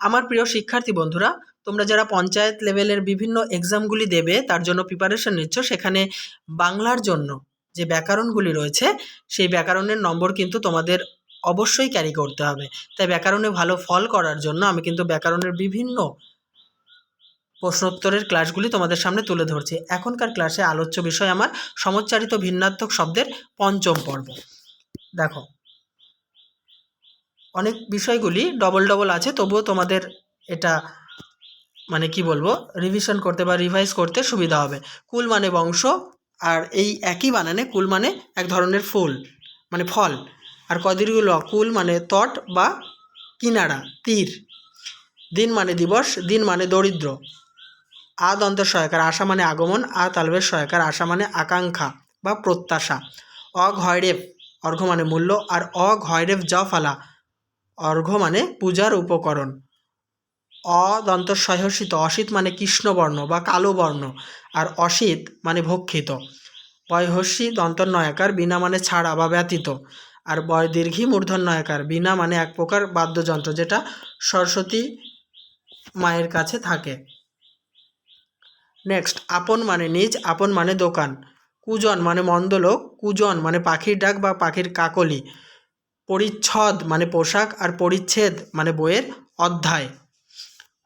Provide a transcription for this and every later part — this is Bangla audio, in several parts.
আমার প্রিয় শিক্ষার্থী বন্ধুরা, তোমরা যারা পঞ্চায়েত লেভেলের বিভিন্ন এক্সামগুলি দেবে, তার জন্য প্রিপারেশন নিচ্ছ। সেখানে বাংলার জন্য যে ব্যাকরণগুলি রয়েছে, সেই ব্যাকরণের নম্বর কিন্তু তোমাদের অবশ্যই ক্যারি করতে হবে। তাই ব্যাকরণে ভালো ফল করার জন্য আমি কিন্তু ব্যাকরণের বিভিন্ন প্রশ্নোত্তরের ক্লাসগুলি তোমাদের সামনে তুলে ধরছি। এখনকার ক্লাসে আলোচ্য বিষয় আমার সমচ্চারিত ভিন্নাত্মক শব্দের পঞ্চম পর্ব। দেখো অনেক বিষয়গুলি ডবল ডবল আছে, তবুও তোমাদের এটা মানে কি বলব রিভিশন করতে বা রিভাইজ করতে সুবিধা হবে। কুল মানে বংশ, আর এই একই বানানে কুল মানে এক ধরনের ফুল মানে ফল। আর কদিরগুলো কুল মানে তট বা কিনারা, তীর। দিন মানে দিবস, দিন মানে দরিদ্র। আ দন্তের সহায়কার, আশা মানে আগমন, আ তালবের সহায়কার, আশা মানে আকাঙ্ক্ষা বা প্রত্যাশা। অঘয়রেপ অর্ঘ্য মানে মূল্য, আর অঘয়রেপ জ ফালা। অর্ঘ্য মানে পূজার উপকরণ। অদন্ত সহসিত অসিত মানে কৃষ্ণবর্ণ বা কালো বর্ণ আর অসিত মানে ভক্ষিত। বয়হস্যি দন্তর নয়াকার বিনা মানে ছাড়া বা ব্যতীত আর বয় দীর্ঘী মূর্ধন নয়াকার বিনা মানে এক প্রকার বাদ্যযন্ত্র যেটা সরস্বতী মায়ের কাছে থাকে। নেক্সট, আপন মানে নিজ, আপন মানে দোকান। কুজন মানে মন্দলোক, কুজন মানে পাখির ডাক বা পাখির কাকলি। পরিচ্ছদ মানে পোশাক আর পরিচ্ছেদ মানে বইয়ের অধ্যায়।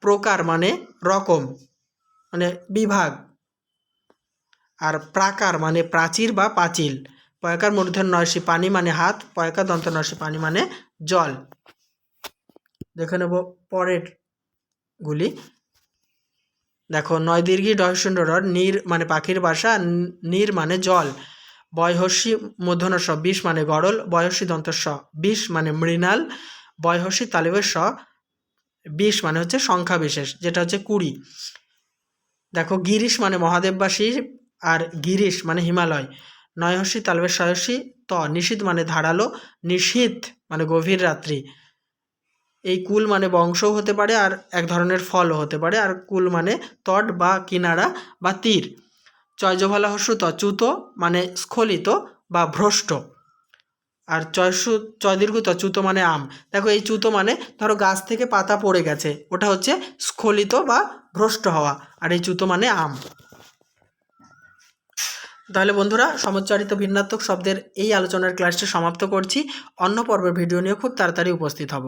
প্রকার মানে রকম মানে বিভাগ। আর প্রাকার মানে প্রাচীর বা পাঁচিল। পয়কার মূর্ধন্য নয়সী পানি মানে হাত, পয়কার দন্ত নয়সী পানি মানে জল। দেখে নেব পরের গুলি দেখো নয় দীর্ঘি ডয়শূন্য র নীর মানে পাখির বাসা, নীর মানে জল। বয়হস্যি মূর্ধন্য বিষ মানে গরল বয়সী দন্ত স, বিষ মানে মৃণাল বয়হস্যি তালিবের স, বিষ মানে হচ্ছে সংখ্যা বিশেষ যেটা হচ্ছে কুড়ি। দেখো, গিরিশ মানে মহাদেববাসী আর গিরিশ মানে হিমালয়। নয়হস্যি তালবের সয়সী, ত নিশীত মানে ধারালো নিশীত মানে গভীর রাত্রি। এই কুল মানে বংশও হতে পারে আর এক ধরনের ফলও হতে পারে, আর কুল মানে তট বা কিনারা বা তীর। চয়জভালা হস্য চ্যুত মানে স্খলিত বা ভ্রষ্ট। আর চয়সু চয়দীর্ঘ চ্যুত মানে আম। দেখো, এই চ্যুত মানে ধরো গাছ থেকে পাতা পড়ে গেছে, ওটা হচ্ছে স্খলিত বা ভ্রষ্ট হওয়া, আর এই চ্যুত মানে আম। তাহলে বন্ধুরা, সমচ্চারিত ভিন্নাত্মক শব্দের এই আলোচনার ক্লাসটি সমাপ্ত করছি। অন্য পর্বের ভিডিও নিয়ে খুব তাড়াতাড়ি উপস্থিত হব।